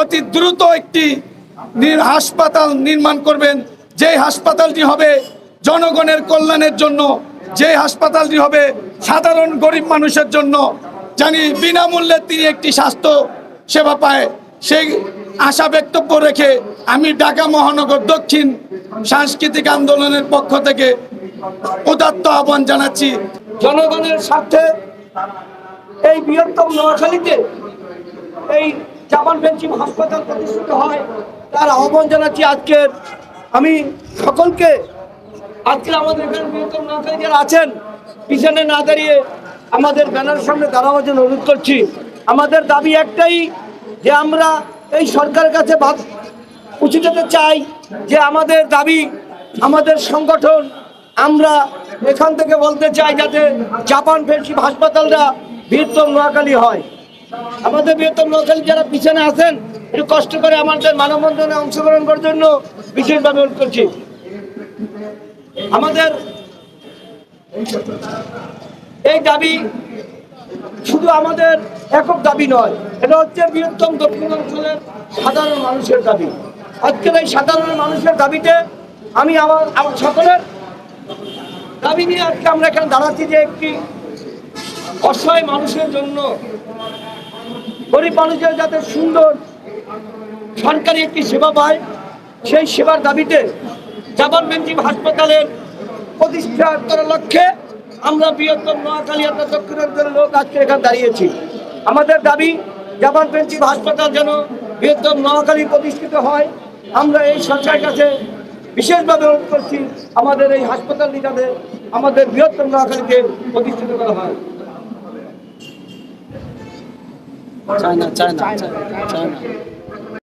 অতি দ্রুত একটি হাসপাতাল নির্মাণ করবেন। যেই হাসপাতালটি হবে জনগণের কল্যাণের জন্য যে হাসপাতালটি হবে সাধারণ গরিব মানুষের জন্য, জানি বিনামূল্যে তিনি একটি স্বাস্থ্য সেবা পায়। সেই আশা বক্তব্য রেখে আমি ঢাকা মহানগর দক্ষিণ সাংস্কৃতিক আন্দোলনের পক্ষ থেকে উদাত্ত আহ্বান জানাচ্ছি। জনগণের স্বার্থে এই বৃহত্তম নোয়াখালীতে এই জাপান বেঞ্চিম হাসপাতাল প্রতিষ্ঠিত হয়। তার আহ্বান জানাচ্ছি আজকের। আমি সকলকে আজকে আমাদের এখানে যারা আছেন, পিছনে না দাঁড়িয়ে আমাদের ব্যানার সামনে দাঁড়ানোর জন্য অনুরোধ করছি। আমাদের দাবি একটাই যে আমরা এই সরকারের কাছে ভাব উচিততে চাই যে আমাদের দাবি, আমাদের সংগঠন আমরা এখান থেকে বলতে চাই যাতে জাপান ফেলশিপ হাসপাতালটা বৃহত্তম নোয়াখালী হয়। আমাদের বৃহত্তম নোয়াখালী যারা পিছনে আছেন, একটু কষ্ট করে আমাদের মানববন্ধনে অংশগ্রহণ করার জন্য বিশেষভাবে অনুরোধ করছি। আমাদের এই দাবি শুধু আমাদের একক দাবি নয়, এটা হচ্ছে বৃহত্তম দক্ষিণ দক্ষিণাঞ্চলের সাধারণ মানুষের দাবি। আজকের এই সাধারণ মানুষের দাবিতে আমি আমার আমার সকলের দাবি নিয়ে আজকে আমরা এখানে দাঁড়াচ্ছি যে একটি অসহায় মানুষের জন্য গরিব মানুষের যাতে সুন্দর সরকারি একটি সেবা পায়, সেই সেবার দাবিতে জাপান বেঞ্জিম হাসপাতালের প্রতিষ্ঠা করার লক্ষ্যে আমরা বৃহত্তম নোয়াখালী আমরা দক্ষিণাঞ্চলের লোক আজকে এখানে দাঁড়িয়েছি। আমাদের দাবি জাপান বেঞ্জিম হাসপাতাল যেন বৃহত্তম নোয়াখালী প্রতিষ্ঠিত হয়। আমরা এই সরকারের কাছে বিশেষভাবে অনুরোধ করছি, আমাদের এই হাসপাতালটি যাতে আমাদের বৃহত্তম নোয়াখালীতে প্রতিষ্ঠিত করা হয়। 在呢在呢在呢在呢